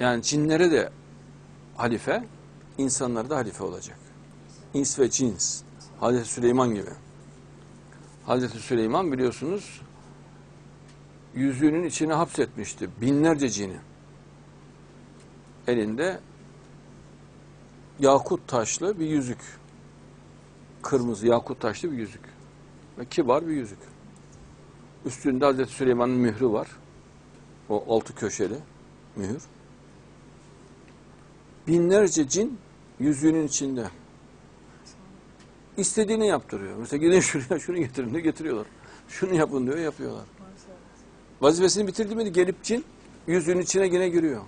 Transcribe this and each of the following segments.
Yani cinlere de halife, insanlara da halife olacak. İns ve cins. Hazreti Süleyman gibi. Hazreti Süleyman biliyorsunuz yüzüğünün içine hapsetmişti binlerce cini. Elinde yakut taşlı bir yüzük. Kırmızı yakut taşlı bir yüzük. Ve kibar bir yüzük. Üstünde Hazreti Süleyman'ın mührü var. O altı köşeli mühür. Binlerce cin yüzüğünün içinde. İstediğini yaptırıyor. Mesela gidin şuraya şunu getirin diyor getiriyorlar. Şunu yapın diyor yapıyorlar. Vazifesini bitirdi mi gelip cin yüzüğün içine yine giriyor.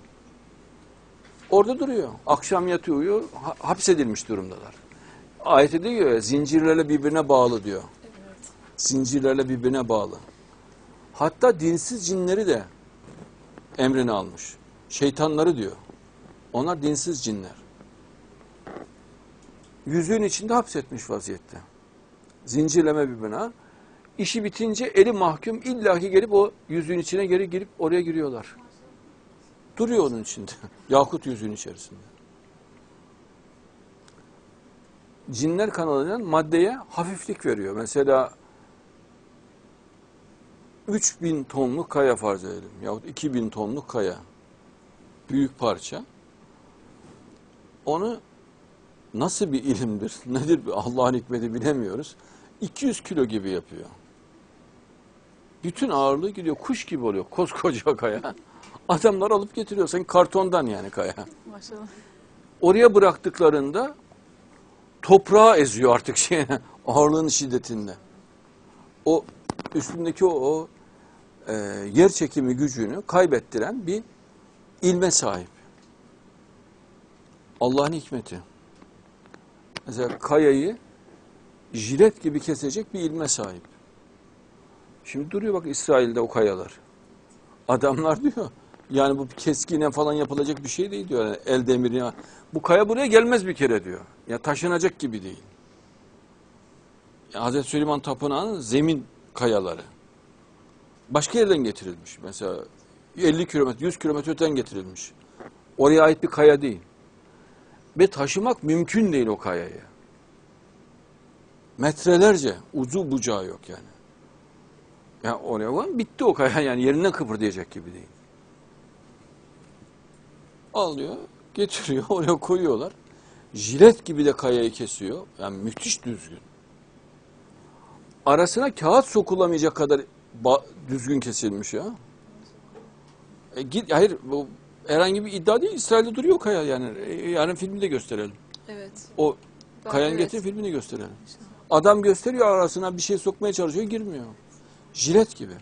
Orada duruyor. Akşam yatıyor uyuyor. ha- hapsedilmiş durumdalar. Ayette diyor ya zincirlerle birbirine bağlı diyor. Zincirlerle birbirine bağlı. Hatta dinsiz cinleri de emrine almış. Şeytanları diyor. Onlar dinsiz cinler. Yüzüğün içinde hapsetmiş vaziyette. Zincirleme bir bina. İşi bitince eli mahkum illaki gelip o yüzüğün içine geri girip oraya giriyorlar. Duruyor onun içinde. Yakut yüzüğün içerisinde. Cinler kanalının maddeye hafiflik veriyor. Mesela 3000 tonluk kaya farz edelim. Yahut 2000 tonluk kaya. Büyük parça. Onu nasıl bir ilimdir, nedir bir Allah'ın hikmeti bilemiyoruz. 200 kilo gibi yapıyor. Bütün ağırlığı gidiyor, kuş gibi oluyor koskoca kaya. Adamlar alıp getiriyor, sanki kartondan yani kaya. Maşallah. Oraya bıraktıklarında toprağı eziyor artık şey, ağırlığın şiddetinde. O üstündeki o, o e, yer çekimi gücünü kaybettiren bir ilme sahip. Allah'ın hikmeti. Mesela kayayı jilet gibi kesecek bir ilme sahip. Şimdi duruyor bak İsrail'de o kayalar. Adamlar diyor yani bu keskine falan yapılacak bir şey değil diyor. Yani el demiri. Bu kaya buraya gelmez bir kere diyor. Ya taşınacak gibi değil. Ya Hazreti Süleyman Tapınağı'nın zemin kayaları. Başka yerden getirilmiş. Mesela 50 kilometre, 100 kilometre öteden getirilmiş. Oraya ait bir kaya değil. Ve taşımak mümkün değil o kayayı. Metrelerce ucu bucağı yok yani. Ya oraya var bitti o kaya yani yerinden kıpırdayacak gibi değil. Alıyor, getiriyor, oraya koyuyorlar. Jilet gibi de kayayı kesiyor. Yani müthiş düzgün. Arasına kağıt sokulamayacak kadar düzgün kesilmiş ya. E git, hayır bu herhangi bir iddia değil. İsrail'de duruyor kaya yani. E, yarın filmi de gösterelim. Evet. O Ben- kayan evet. getir filmini gösterelim. Adam gösteriyor arasına bir şey sokmaya çalışıyor girmiyor. Jilet gibi.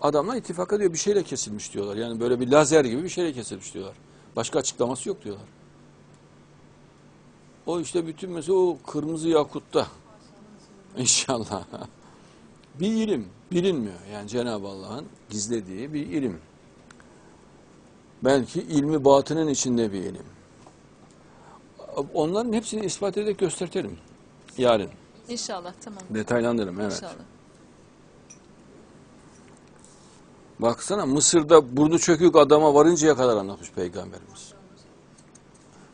Adamlar ittifak ediyor bir şeyle kesilmiş diyorlar. Yani böyle bir lazer gibi bir şeyle kesilmiş diyorlar. Başka açıklaması yok diyorlar. O işte bütün mesela o kırmızı yakutta. İnşallah. Bir ilim bilinmiyor. Yani Cenab-ı Allah'ın gizlediği bir ilim. Belki ilmi batının içinde bir ilim. Onların hepsini ispat ederek göstertelim. Yarın. İnşallah tamam. Detaylandırırım evet. İnşallah. Baksana Mısır'da burnu çökük adama varıncaya kadar anlatmış Peygamberimiz.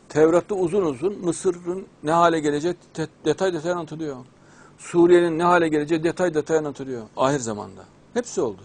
Tevrat'ta uzun uzun Mısır'ın ne hale geleceği detay detay anlatılıyor. Suriye'nin ne hale geleceği detay detay anlatılıyor. Ahir zamanda. Hepsi oldu.